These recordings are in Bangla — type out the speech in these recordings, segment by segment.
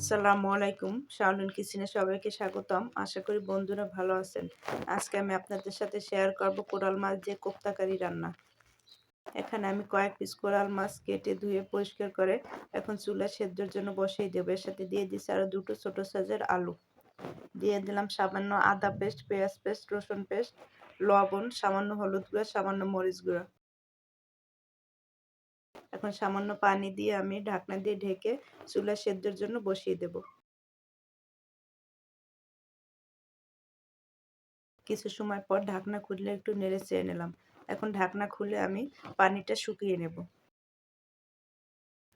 আসসালামু আলাইকুম। শাওনুন কিচেনে সবাইকে স্বাগতম। আশা করি বন্ধুরা ভালো আছেন। আজকে আমি আপনাদের সাথে শেয়ার করব কোরাল মাছ দিয়ে কোপ্তাকারি রান্না। এখানে আমি কয়েক পিস কোরাল মাছ কেটে ধুয়ে পরিষ্কার করে এখন চুলা সেদ্ধর জন্য বসিয়ে দেবো। এর সাথে দিয়ে দিচ্ছি আরও দুটো ছোটো সাইজের আলু। দিয়ে দিলাম সামান্য আদা পেস্ট, পেঁয়াজ পেস্ট, রসুন পেস্ট, লবণ, সামান্য হলুদ গুঁড়া, সামান্য মরিচ গুঁড়া। এখন সামান্য পানি দিয়ে আমি ঢাকনা দিয়ে ঢেকে চুলা সেদ্ধর জন্য বসিয়ে দেব। কিছু সময় পর ঢাকনা খুললে একটু নেড়ে চেয়ে নিলাম। এখন ঢাকনা খুলে আমি পানিটা শুকিয়ে নেব।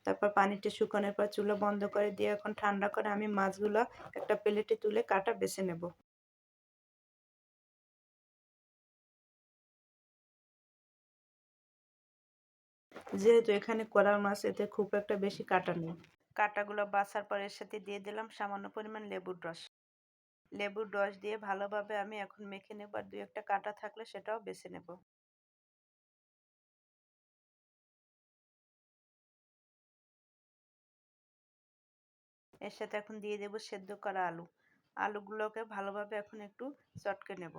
তারপর পানিটা শুকানোর পর চুলা বন্ধ করে দিয়ে এখন ঠান্ডা করে আমি মাছগুলো একটা প্লেটে তুলে কাটা বেছে নেব। যেহেতু এখানে কোরাল মাছ এতে খুব একটা বেশি কাটা নেই। কাটাগুলো বাছার পর এর সাথে দিয়ে দিলাম সামান্য পরিমাণ লেবুর রস। লেবুর রস দিয়ে ভালোভাবে আমি এখন মেখে নেব আর দুই একটা কাটা থাকলে সেটাও বেছে নেব। এর সাথে এখন দিয়ে দেব সেদ্ধ করা আলু। আলুগুলোকে ভালোভাবে এখন একটু চটকে নেব।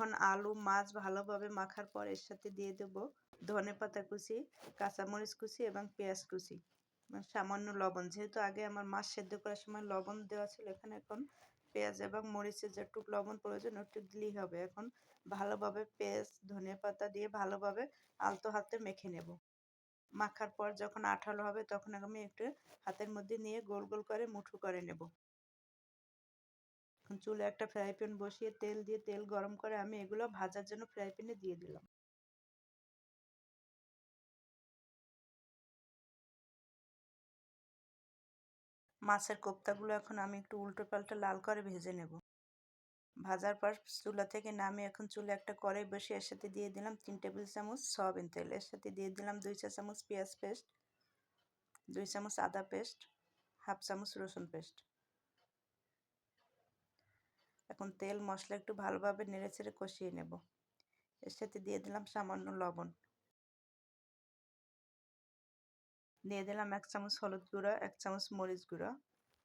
এখন আলু, মাছ ভালোভাবে মাখার পর এর সাথে দিয়ে দেব ধনে পাতা কুচি, কাঁচামরিচ কুচি এবং পেঁয়াজ কুচি। সামান্য লবণ। যেহেতু আগে আমার মাছ সেদ্ধ করার সময় লবণ দেওয়া ছিল, এখানে এখন পেঁয়াজ এবং মরিচের যেটুক লবণ প্রয়োজন ওটুক দিলেই হবে। এখন ভালোভাবে পেঁয়াজ, ধনে পাতা দিয়ে ভালোভাবে আলতো হাতে মেখে নেব। মাখার পর যখন আঠালো হবে, তখন আমি একটু হাতের মধ্যে নিয়ে গোল গোল করে মুঠো করে নেব। চুলে একটা ফ্রাই প্যান বসিয়ে তেল দিয়ে তেল গরম করে আমি এগুলো ভাজার জন্য ফ্রাই প্যানে দিয়ে দিলাম। মাছের কোপ্তাগুলো এখন আমি একটু উল্টো পাল্টা লাল করে ভেজে নেব। ভাজার পর চুলা থেকে নামিয়ে এখন চুলে একটা কড়াই বসে এর সাথে দিয়ে দিলাম তিন টেবিল চামচ সয়াবিন তেল। এর সাথে দিয়ে দিলাম দুই চা চামচ পেঁয়াজ পেস্ট, দুই চামচ আদা পেস্ট, হাফ চামচ রসুন পেস্ট। এখন তেল, মশলা একটু ভালোভাবে নেড়ে ছেড়ে কষিয়ে নেব। এর সাথে দিয়ে দিলাম সামান্য লবণ। দিয়ে দিলাম এক চামচ হলুদ গুঁড়ো, এক চামচ মরিচ গুঁড়ো,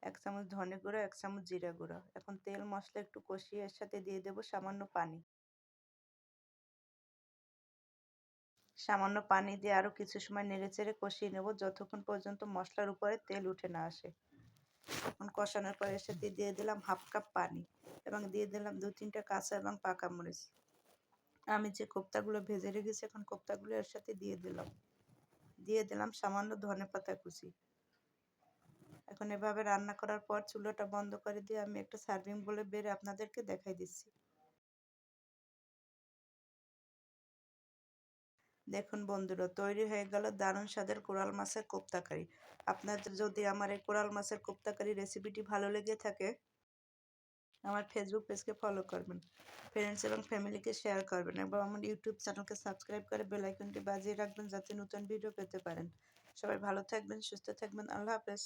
এক চামচ ধনে গুঁড়ো, এক চামচ জিরা গুঁড়ো। এখন তেল, মশলা একটু কষিয়ে এর সাথে দিয়ে দেব সামান্য পানি। সামান্য পানি দিয়ে আরও কিছু সময় নেড়ে চেড়ে কষিয়ে নেব, যতক্ষণ পর্যন্ত মশলার উপরে তেল উঠে না আসে। কষানোর পরে এর সাথে দিয়ে দিলাম হাফ কাপ পানি এবং দিয়ে দিলাম দু তিনটা কাঁচা এবং পাকা মরিচ। আমি যে কোপ্তাগুলো ভেজে রেখেছি, এখন কোপ্তাগুলো এর সাথে দিয়ে দিলাম। দিয়ে দিলাম সামান্য ধনে পাতা কুচি। এখন এভাবে রান্না করার পর চুলোটা বন্ধ করে দিয়ে আমি একটা সার্ভিং বলে বেড়ে আপনাদেরকে দেখাই দিচ্ছি। দেখুন বন্ধুরা, তৈরি হয়ে গেল দারুণ স্বাদের কোরাল মাছের কোপ্তাকারি। আপনাদের যদি আমার এই কোরাল মাছের কোপ্তাকারি রেসিপিটি ভালো লেগে থাকে, আমার ফেসবুক পেজকে ফলো করবেন ফ্রেন্ডস এবং ফ্যামিলিকে শেয়ার করবেন এবং আমার ইউটিউব চ্যানেলকে সাবস্ক্রাইব করে বেলাইকনটি বাজিয়ে রাখবেন যাতে নতুন ভিডিও পেতে পারেন। সবাই ভালো থাকবেন, সুস্থ থাকবেন, আল্লাহ হাফেজ।